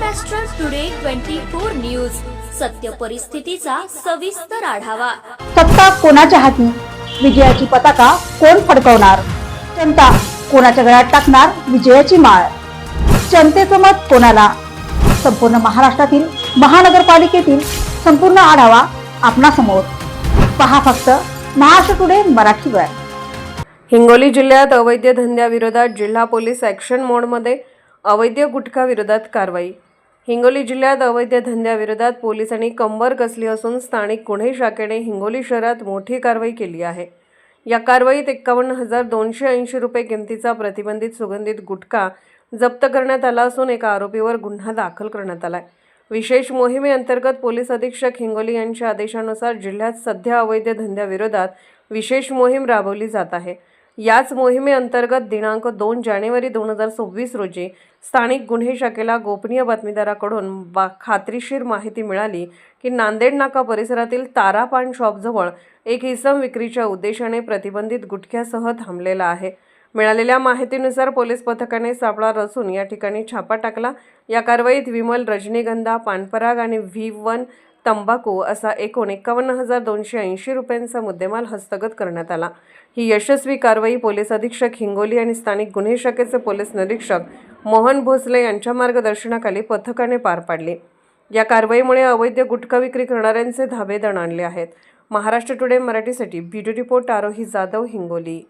Maharashtra today twenty four news सत्य परिस्थितीचा सविस्तर आढावा. सत्ता कोणाच्या हाती? विजयाची पताका कोण फडकवणार? जनता कोणाच्या गळ्यात टाकणार विजयाची माळ? जनतेचं मत कोणाला? संपूर्ण महाराष्ट्रातील महानगरपालिकेतील संपूर्ण आढावा आपणासमोर. पहा फक्त महाराष्ट्र टुडे मराठीवर हिंगोली जिल्ह्यात अवैध धंद्याविरोधात जिल्हा पोलीस ॲक्शन मोडमध्ये अवैध गुटखा विरोधात कारवाई. हिंगोली जिल्ह्यात अवैध धंद्याविरोधात पोलिसांनी कंबर कसली असून स्थानिक गुन्हे शाखेने हिंगोली शहरात मोठी कारवाई केली आहे. या कारवाईत एक्कावन्न हजार दोनशे ऐंशी रुपये किमतीचा प्रतिबंधित सुगंधित गुटखा जप्त करण्यात आला असून एका आरोपीवर गुन्हा दाखल करण्यात आलाय. विशेष मोहिमेअंतर्गत पोलीस अधीक्षक हिंगोली यांच्या आदेशानुसार जिल्ह्यात सध्या अवैध धंद्याविरोधात विशेष मोहीम राबवली जात आहे. याच मोहिमेअंतर्गत दिनांक दोन जानेवारी दोन हजार सव्वीस रोजी स्थानिक गुन्हे शाखेला गोपनीय बातमीदाराकडून बा खात्रीशीर माहिती मिळाली की नांदेड नाका परिसरातील तारा पान शॉपजवळ एक इसम विक्रीच्या उद्देशाने प्रतिबंधित गुटख्यासह थांबलेला आहे. मिळालेल्या माहितीनुसार पोलीस पथकाने सापळा रचून या ठिकाणी छापा टाकला. या कारवाईत विमल रजनीगंधा पानपराग आणि व्ही वन तंबाखू असा एकूण एकावन्न हजार दोनशे ऐंशी रुपयांचा मुद्देमाल हस्तगत करण्यात आला. ही यशस्वी कारवाई पोलीस अधीक्षक हिंगोली आणि स्थानिक गुन्हे शाखेचे पोलीस निरीक्षक मोहन भोसले यांच्या मार्गदर्शनाखाली पथकाने पार पाडली. या कारवाईमुळे अवैध गुटखा विक्री करणाऱ्यांचे धाबे दणाणले आहेत. महाराष्ट्र टुडे मराठीसाठी ब्युटी रिपोर्ट आरोही जाधव हिंगोली.